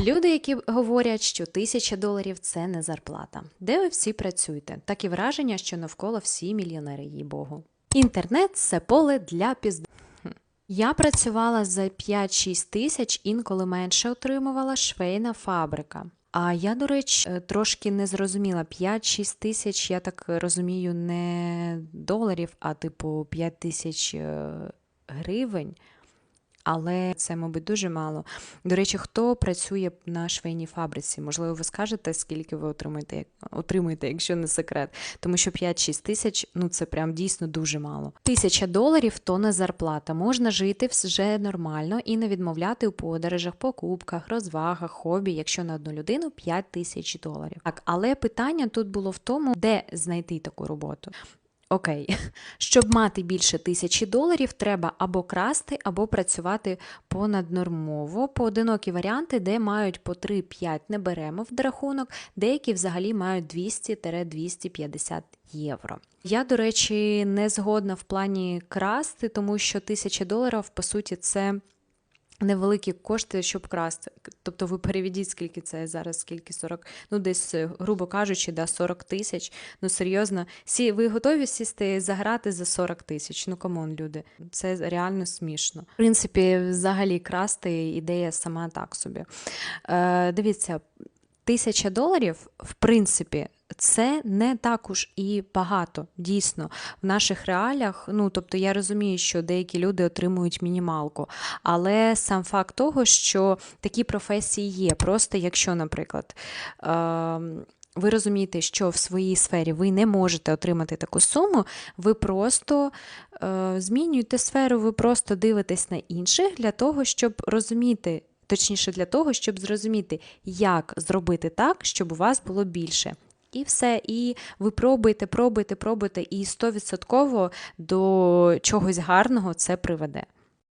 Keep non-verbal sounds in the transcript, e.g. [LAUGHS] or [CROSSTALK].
Люди, які говорять, що тисяча доларів це не зарплата. Де ви всі працюєте? Так і враження, що навколо всі мільйонери, їй Богу. Інтернет це поле для пізд... Я працювала за 5-6 тисяч, інколи менше отримувала швейна фабрика. А я, до речі, е, трошки не зрозуміла. 5-6 тисяч, я так розумію, не доларів, а типу 5 тисяч е, гривень. Але це, мабуть, дуже мало. До речі, хто працює на швейній фабриці? Можливо, ви скажете, скільки ви отримаєте, отримуєте, якщо не секрет. Тому що 5-6 тисяч ну це прям дійсно дуже мало. Тисяча доларів то не зарплата. Можна жити вже нормально і не відмовляти у подорожах, покупках, розвагах, хобі, якщо на одну людину 5 тисяч доларів. Так, але питання тут було в тому, де знайти таку роботу. Окей, [LAUGHS] щоб мати більше тисячі доларів, треба або красти, або працювати понаднормово. Поодинокі варіанти, де мають по 3-5 не беремо в рахунок, деякі взагалі мають 200-250 євро. Я, до речі, не згодна в плані красти, тому що тисяча доларів, по суті, це невеликі кошти, щоб красти. Тобто ви переведіть, скільки це зараз, скільки 40, ну десь, е, грубо кажучи, да, 40 тисяч. Ну серйозно, сі, ви готові сісти заграти за 40 тисяч? Ну камон, люди, це реально смішно. В принципі, взагалі красти ідея сама так собі. Е, дивіться, тисяча доларів, в принципі, це не так уж і багато, дійсно, в наших реаліях. Ну, тобто я розумію, що деякі люди отримують мінімалку, але сам факт того, що такі професії є. Просто якщо, наприклад, ем, ви розумієте, що в своїй сфері ви не можете отримати таку суму, ви просто е, змінюєте сферу, ви просто дивитесь на інших для того, щоб розуміти. Точніше, для того, щоб зрозуміти, як зробити так, щоб у вас було більше. І все, і ви пробуєте, пробуєте, пробуєте, і 100% до чогось гарного це приведе.